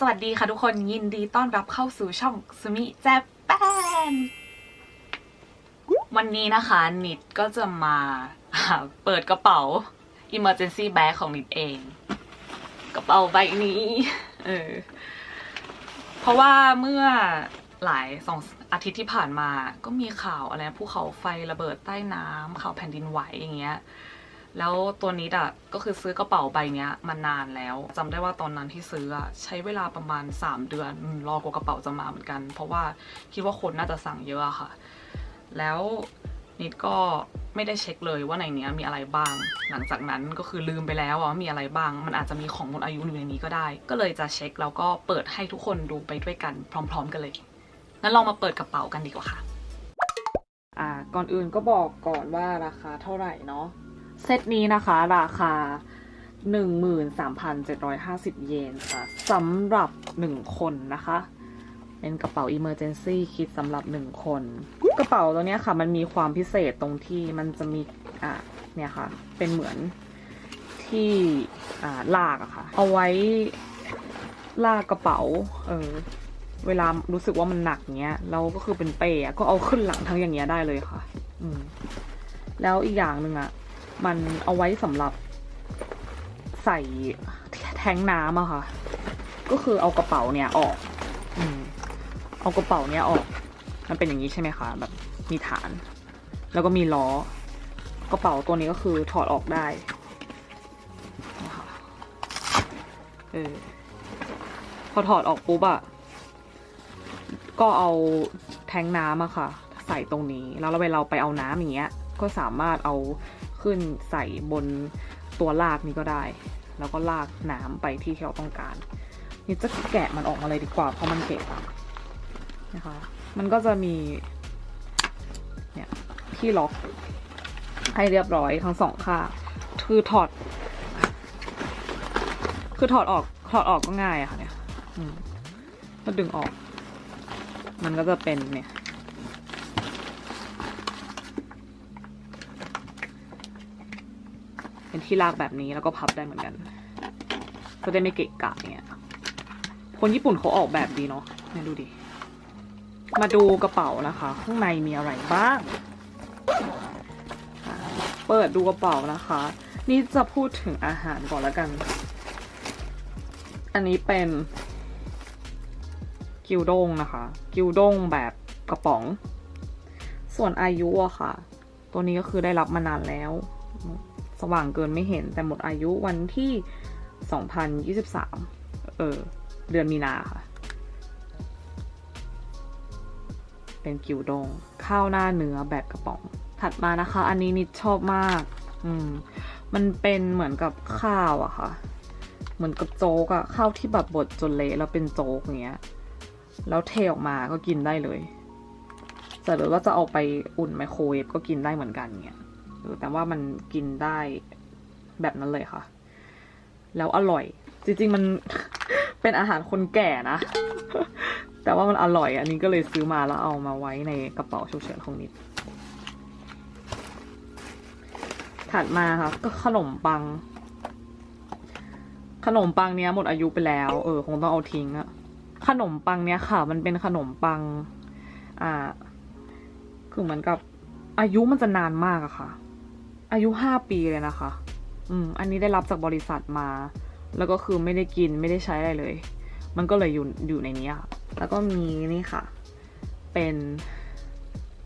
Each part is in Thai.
สวัสดีค่ะทุกคนยินดีต้อนรับเข้าสู่ช่องสุมิแจแปนวันนี้นะคะนิดก็จะมาเปิดกระเป๋า emergency bag ของนิดเอง กระเป๋าใบนี้เออเพราะว่าเมื่อหลายสองอาทิตย์ที่ผ่านมา ก็มีข่าวอะไรนะภูเขาไฟระเบิดใต้น้ำข่าวแผ่นดินไหวอย่างเงี้ย แล้วตัวนี้อะก็คือซื้อกระเป๋าใบเนี้ยมานานแล้วจำได้ว่าตอนนั้นที่ซื้ออะใช้เวลาประมาณ 3 เดือนรอกว่ากระเป๋าจะมาเหมือนกัน เพราะว่าคิดว่าคนน่าจะสั่งเยอะค่ะ แล้วนิดก็ไม่ได้เช็คเลยว่าในนี้มีอะไรบ้าง หลังจากนั้นก็คือลืมไปแล้วว่ามีอะไรบ้าง มันอาจจะมีของหมดอายุอยู่ในนี้ก็ได้ ก็เลยจะเช็คแล้วก็เปิดให้ทุกคนดูไปด้วยกันพร้อม ๆ กันเลย งั้นลองมาเปิดกระเป๋ากันดีกว่าค่ะ อ่า ก่อนอื่นก็บอกก่อนว่าราคาเท่าไหร่เนาะ เซตนี้นะคะ ราคา 13,750 เยนค่ะสำหรับ 1 คนนะคะ เป็นกระเป๋า Emergency คิดสำหรับ 1 คน กระเป๋าตัวนี้ค่ะ มันมีความพิเศษตรงที่มันจะมีอ่าเนี่ยค่ะ เป็นเหมือนที่อ่าลากอะค่ะ เอาไว้ลากกระเป๋า เออเวลารู้สึกว่ามันหนักเงี้ย เราก็คือเป็นเป้อะก็เอาขึ้นหลังทั้งอย่างเงี้ยได้เลยค่ะ อืม แล้วอีกอย่างหนึ่งอะ มันเอาไว้สำหรับใส่แทงน้ำอะค่ะ ก็คือเอากระเป๋าเนี่ยออก อืม เอากระเป๋าเนี่ยออก มันเป็นอย่างนี้ใช่ไหมคะ แบบมีฐาน แล้วก็มีล้อ กระเป๋าตัวนี้ก็คือถอดออกได้นะคะเออ พอถอดออกปุ๊บอะก็เอาแทงน้ำอะค่ะ ใส่ตรงนี้ แล้วเวลาเราไปเอาน้ำอย่างเงี้ย ก็สามารถเอา ขึ้นใส่บนตัวลากนี้ก็ได้ แล้วก็ลากน้ำไปที่ที่เราต้องการ นี่จะแกะมันออกมาเลยดีกว่าเพราะมันเกะนะคะ มันก็จะมีเนี่ยที่ล็อกให้เรียบร้อยทั้งสองข้างคือถอด คือถอดออกถอดออกก็ง่ายอะค่ะเนี่ยมก็ดึงออก มันก็จะเป็นเนี่ย เป็นที่ลากแบบนี้แล้วก็พับได้เหมือนกัน ก็ได้ไม่เกะกะเนี่ยคนญี่ปุ่นเขาออกแบบดีเนาะเนี่ยดูดิ มาดูกระเป๋านะคะ ข้างในมีอะไรบ้าง เปิดดูกระเป๋านะคะ นี่จะพูดถึงอาหารก่อนแล้วกัน อันนี้เป็นกิวด้งนะคะ กิวด้งแบบกระป๋อง ส่วนอายุอะค่ะ ตัวนี้ก็คือได้รับมานานแล้ว สว่างเกินไม่เห็นแต่หมดอายุวันที่ 2023 เออ เดือนมีนาค่ะ เป็นกิวดง ข้าวหน้าเนื้อแบบกระป๋อง ถัดมานะคะ อันนี้นิดชอบมาก อืม มันเป็นเหมือนกับข้าวอะค่ะ เหมือนกับโจ๊กอะข้าวที่แบบบดจนเละแล้วเป็นโจ๊กอย่างเงี้ย แล้วเทออกมาก็กินได้เลยแต่หรือว่าจะเอาไปอุ่นไมโครเวฟก็กินได้เหมือนกันเนี่ยเออ แต่ว่ามันกินได้แบบนั้นเลยค่ะ แล้วอร่อย จริง ๆ มันเป็นอาหารคนแก่นะ แต่ว่ามันอร่อย อันนี้ก็เลยซื้อมาแล้วเอามาไว้ในกระเป๋าฉุกเฉินของนิด ถัดมาค่ะก็ขนมปัง ขนมปังเนี้ยหมดอายุไปแล้ว เออ คงต้องเอาทิ้งอะขนมปังเนี้ยค่ะ มันเป็นขนมปัง อ่า คือเหมือนกับอายุมันจะนานมากอะค่ะ อายุห้าปีเลยนะคะ อืม อันนี้ได้รับจากบริษัทมา แล้วก็คือไม่ได้กินไม่ได้ใช้อะไรเลย มันก็เลยอยู่อยู่ในนี้ค่ะ แล้วก็มีนี่ค่ะ เป็น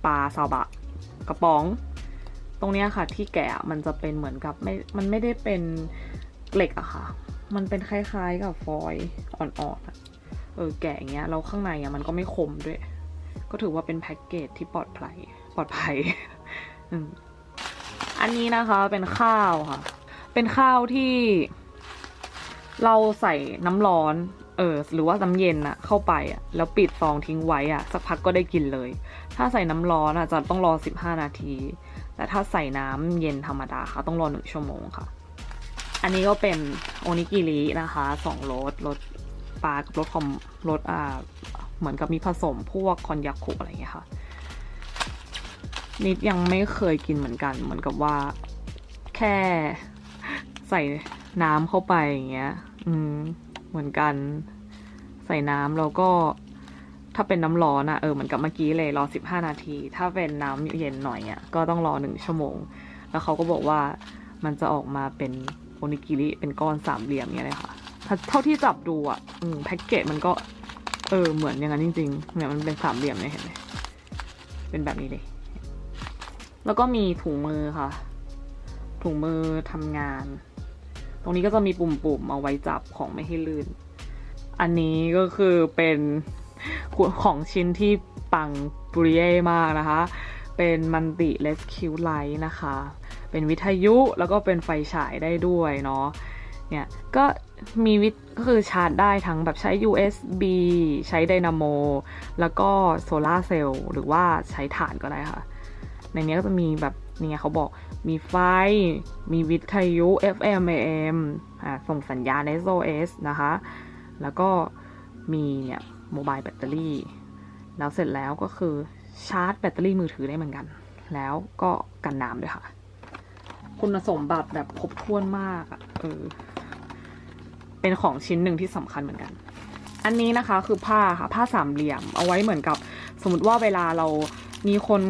ปลาซาบะ กระป๋อง ตรงเนี้ยค่ะ ที่แกะมันจะเป็นเหมือนกับไม่ มันไม่ได้เป็นเหล็กอะค่ะ มันเป็นคล้ายๆกับฟอยล์อ่อนๆ เออแกะอย่างเงี้ย แล้วข้างในอะมันก็ไม่คมด้วย ก็ถือว่าเป็นแพ็กเกจที่ปลอดภัย ปลอดภัย อืม อันนี้นะคะเป็นข้าวค่ะ เป็นข้าวที่เราใส่น้ำร้อน เออ หรือว่าน้ำเย็นอะเข้าไปอะแล้วปิดฟองทิ้งไว้อะสักพักก็ได้กินเลย ถ้าใส่น้ำร้อนอะจะต้องรอ 15 นาที แต่ถ้าใส่น้ำเย็นธรรมดาค่ะ ต้องรอหนึ่งชั่วโมงค่ะ อันนี้ก็เป็นโอนิกิรินะคะสองรสรสปลากับรสคอมรสอ่าเหมือนกับมีผสมพวกคอนยักคุอะไรอย่างเงี้ยค่ะ นิดยังไม่เคยกินเหมือนกัน เหมือนกับว่า แค่ใส่น้ำเข้าไปอย่างเงี้ย อืม เหมือนกัน ใส่น้ำแล้วก็ ถ้าเป็นน้ำร้อนอะเออเหมือนกับเมื่อกี้เลยรอ15นาที ถ้าเป็นน้ำเย็นหน่อยอะก็ต้องรอหนึ่งชั่วโมง แล้วเขาก็บอกว่ามันจะออกมาเป็นโอนิกิริเป็นก้อนสามเหลี่ยมเนี่ยเลยค่ะเท่าที่จับดูอะอืมแพ็กเกจมันก็ เออเหมือนอย่างนั้นจริงๆเนี่ยมันเป็นสามเหลี่ยมเนี่ยเห็นไหมเป็นแบบนี้เลย แล้วก็มีถุงมือค่ะ ถุงมือทำงาน ตรงนี้ก็จะมีปุ่มๆเอาไว้จับของไม่ให้ลื่น อันนี้ก็คือเป็นของชิ้นที่ปังปรีเย่มากนะคะ เป็นมันติเลสคิวไลท์นะคะ เป็นวิทยุแล้วก็เป็นไฟฉายได้ด้วยเนาะ เนี่ยก็มีวิทก็คือชาร์จได้ทั้งแบบใช้ USB ใช้ไดนาโม แล้วก็โซลาร์เซลล์หรือว่าใช้ถ่านก็ได้ค่ะ ในนี้ก็จะมีแบบนี่ไงเขาบอกมีไฟ มีวิทยุ FM AM อ่าส่งสัญญาณ SOS นะคะ แล้วก็มีเนี่ยโมบายแบตเตอรี่ แล้วเสร็จแล้วก็คือชาร์จแบตเตอรี่มือถือได้เหมือนกัน แล้วก็กันน้ำด้วยค่ะ คุณสมบัติแบบครบถ้วนมากอะเออเป็นของชิ้นหนึ่งที่สำคัญเหมือนกัน อันนี้นะคะคือผ้าค่ะ ผ้าสามเหลี่ยมเอาไว้เหมือนกับสมมติว่าเวลาเรา มีคน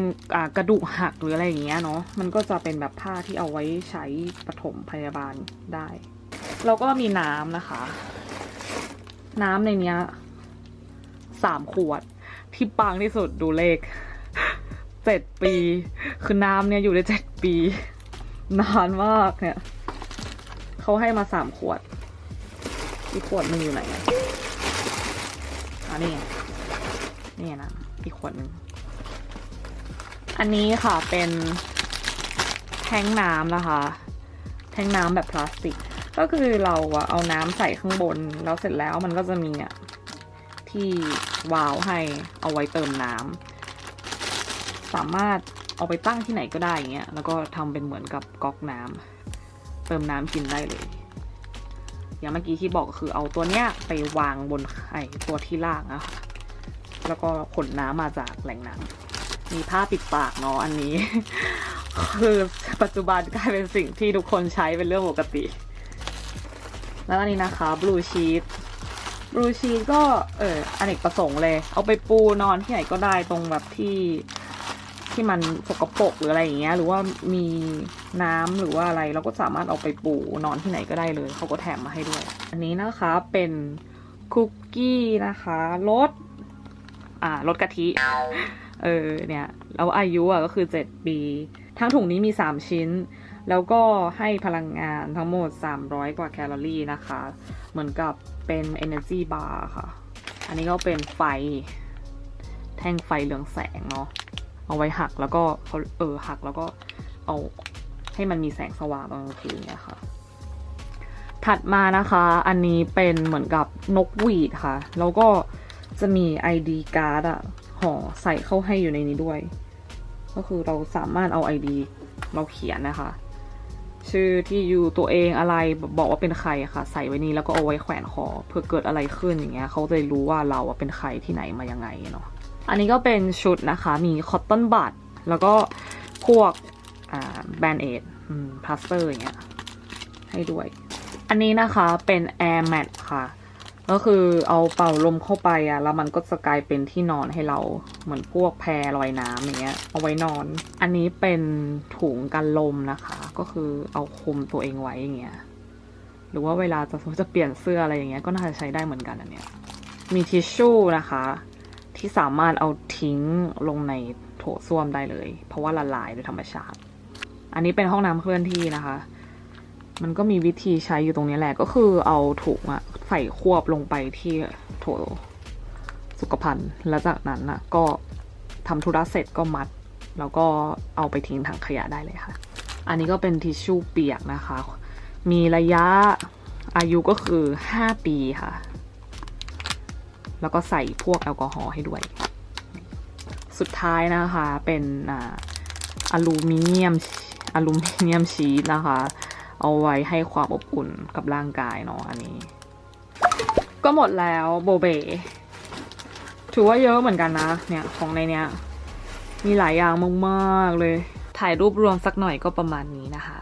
กระดูกหักหรืออะไรอย่างเงี้ยเนาะมันก็จะเป็นแบบผ้าที่เอาไว้ใช้ปฐมพยาบาลได้แล้วก็มีน้ำนะคะ น้ำในเนี้ยสามขวด ที่ปังที่สุดดูเลขเจ็ดปี คือน้ำเนี่ยอยู่ได้เจ็ดปี นานมากเนี่ยเขาให้มาสามขวด อีกขวดหนึ่งอยู่ไหนอะอะนี่ไงนี่ไงนะอีกขวดหนึ่ง อันนี้ค่ะเป็นแทงน้ำนะคะ แทงน้ำแบบพลาสติก ก็คือเราเอาน้ำใส่ข้างบน แล้วเสร็จแล้วมันก็จะมีอะที่วาล์วให้เอาไว้เติมน้ำสามารถเอาไปตั้งที่ไหนก็ได้อย่างเงี้ยแล้วก็ทำเป็นเหมือนกับก๊อกน้ำเติมน้ำกินได้เลย อย่างเมื่อกี้ที่บอกคือเอาตัวเนี้ยไปวางบนไอ้ตัวที่ล่างอะค่ะแล้วก็ขนน้ำมาจากแหล่งน้ำ มีผ้าปิดปากเนาะอันนี้ คือปัจจุบันกลายเป็นสิ่งที่ทุกคนใช้เป็นเรื่องปกติ แล้วอันนี้นะคะบลูชีตบลูชีตก็เอออเนกประสงค์เลย เอาไปปูนอนที่ไหนก็ได้ตรงแบบที่ที่มันสกปรกหรืออะไรอย่างเงี้ย หรือว่ามีน้ำหรือว่าอะไรเราก็สามารถเอาไปปูนอนที่ไหนก็ได้เลย เขาก็แถมมาให้ด้วย อันนี้นะคะเป็นคุกกี้นะคะรสอ่ารสกะทิ เออเนี่ยแล้วอายุอะก็คือ 7 ปี ทั้งถุงนี้มี 3 ชิ้น แล้วก็ให้พลังงานทั้งหมด 300 กว่าแคลอรี่นะคะ เหมือนกับเป็น Energy Bar ค่ะ อันนี้ก็เป็นไฟ แท่งไฟเหลืองแสงเนาะเอาไว้หักแล้วก็เขาเออหักแล้วก็เอาให้มันมีแสงสว่างตอนกลางคืนเนี่ยค่ะ ถัดมานะคะ อันนี้เป็นเหมือนกับนกหวีดค่ะ แล้วก็จะมี ID card อะ ห่อใส่เข้าให้อยู่ในนี้ด้วย ก็คือเราสามารถเอา ID เราเขียนนะคะ ชื่อที่อยู่ตัวเองอะไรบอกว่าเป็นใครอะค่ะ ใส่ไว้นี่แล้วก็เอาไว้แขวนคอเพื่อเกิดอะไรขึ้นอย่างเงี้ยเขาจะรู้ว่าเราเป็นใครที่ไหนมายังไงเนาะอันนี้ก็เป็นชุดนะคะ มีคอตตอนบัดแล้วก็พวกอ่าแบนเอดพลาสเตอร์อย่างเงี้ยให้ด้วย อันนี้นะคะเป็น Air Mat ค่ะ ก็คือเอาเป่าลมเข้าไปอะ แล้วมันก็จะกลายเป็นที่นอนให้เราเหมือนพวกแพรลอยน้ำอย่างเงี้ย เอาไว้นอน อันนี้เป็นถุงกันลมนะคะ ก็คือเอาคลุมตัวเองไว้อย่างเงี้ย หรือว่าเวลาจะจะเปลี่ยนเสื้ออะไรอย่างเงี้ยก็น่าจะใช้ได้เหมือนกันอันเนี้ย มีทิชชู่นะคะ ที่สามารถเอาทิ้งลงในโถส้วมได้เลย เพราะว่าละลายโดยธรรมชาติ อันนี้เป็นห้องน้ำเคลื่อนที่นะคะ มันก็มีวิธีใช้อยู่ตรงนี้แหละก็คือเอาถุงอะใส่ควบลงไปที่โถสุขภัณฑ์แล้วจากนั้นอะก็ทำธุระเสร็จก็มัด แล้วก็เอาไปทิ้งถังขยะได้เลยค่ะ อันนี้ก็เป็นทิชชู่เปียกนะคะ มีระยะอายุก็คือ 5 ปีค่ะ แล้วก็ใส่พวกแอลกอฮอล์ให้ด้วย สุดท้ายนะคะเป็นออลูมิเนียมอลูมิเนียมชีสนะคะ เอาไว้ให้ความอบอุ่นกับร่างกายเนาะอันนี้ ก็หมดแล้วโบเบถือว่าเยอะเหมือนกันนะ เนี่ยของในเนี้ย มีหลายอย่างมากๆเลย ถ่ายรูปรวมสักหน่อยก็ประมาณนี้นะคะ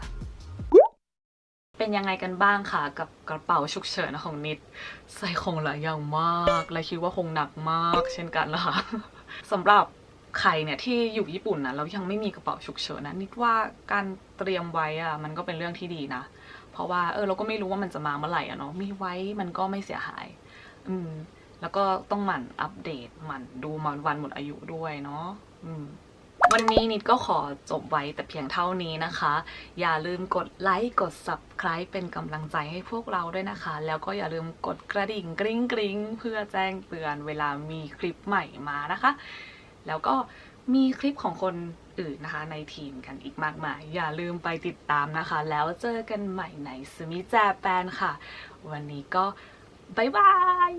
เป็นยังไงกันบ้างคะกับกระเป๋าฉุกเฉินของนิด ใส่ของหลายอย่างมาก และคิดว่าคงหนักมาก เช่นกันนะคะสำหรับ ใครเนี่ยที่อยู่ญี่ปุ่นนะแล้วยังไม่มีกระเป๋าฉุกเฉินนะนิดว่าการเตรียมไว้อะมันก็เป็นเรื่องที่ดีนะ เพราะว่าเออเราก็ไม่รู้ว่ามันจะมาเมื่อไหร่อะเนาะมีไว้มันก็ไม่เสียหาย อืม แล้วก็ต้องหมั่นอัปเดตหมั่นดูมันวันหมดอายุด้วยเนาะอืมวันนี้นิดก็ขอจบไว้แต่เพียงเท่านี้นะคะ อย่าลืมกดไลค์กด subscribe เป็นกำลังใจให้พวกเราด้วยนะคะ แล้วก็อย่าลืมกดกระดิ่งกริ๊งกริ๊งเพื่อแจ้งเตือนเวลามีคลิปใหม่มานะคะ แล้วก็มีคลิปของคนอื่นนะคะในทีมกันอีกมากมาย อย่าลืมไปติดตามนะคะ แล้วเจอกันใหม่ในซูมิแจแปนค่ะ วันนี้ก็บ๊ายบาย